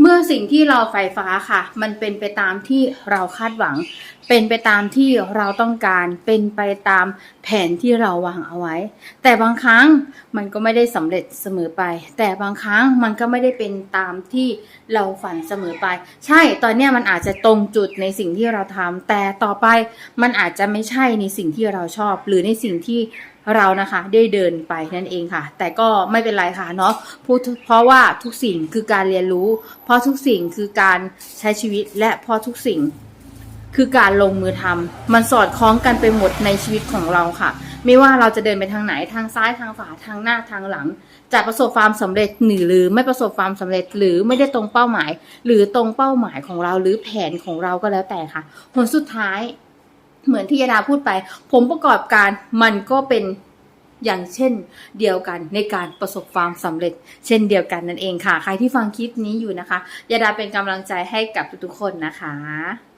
เมื่อสิ่งที่เราใฝ่ฟ้าค่ะ มันเป็นไปตามที่เราคาดหวัง เป็นไปตามที่เราต้องการ เป็นไปตามแผนที่เราวางเอาไว้ แต่บางครั้งมันก็ไม่ได้สำเร็จเสมอไป แต่บางครั้งมันก็ไม่ได้เป็นตามที่เราฝันเสมอไป ใช่ ตอนนี้มันอาจจะตรงจุดในสิ่งที่เราทำแต่ต่อไปมันอาจจะไม่ใช่ในสิ่งที่เราชอบ หรือในสิ่งที่เรานะคะได้เดินไปนั่นเองค่ะ แต่ก็ไม่เป็นไรค่ะเนาะพูดเพราะว่าทุกสิ่งคือการเรียนรู้ เพราะทุกสิ่งคือการใช้ชีวิตและเพราะทุกสิ่งคือการลงมือทำมันสอดคล้องกันไปหมดในชีวิตของเราค่ะ ไม่ว่าเราจะเดินไปทางไหนทางซ้ายทางขวาทางหน้าทางหลัง จะประสบความสำเร็จหรือหรือไม่ประสบความสำเร็จหรือไม่ได้ตรงเป้าหมาย หรือตรงเป้าหมายของเราหรือแผนของเราก็แล้วแต่ค่ะผลสุดท้าย เหมือนที่ยาดาพูดไป ผมประกอบการมันก็เป็นอย่างเช่นเดียวกันในการประสบความสำเร็จ เช่นเดียวกันนั่นเองค่ะ ใครที่ฟังคลิปนี้อยู่นะคะยาดาเป็นกำลังใจให้กับทุกๆคนนะคะ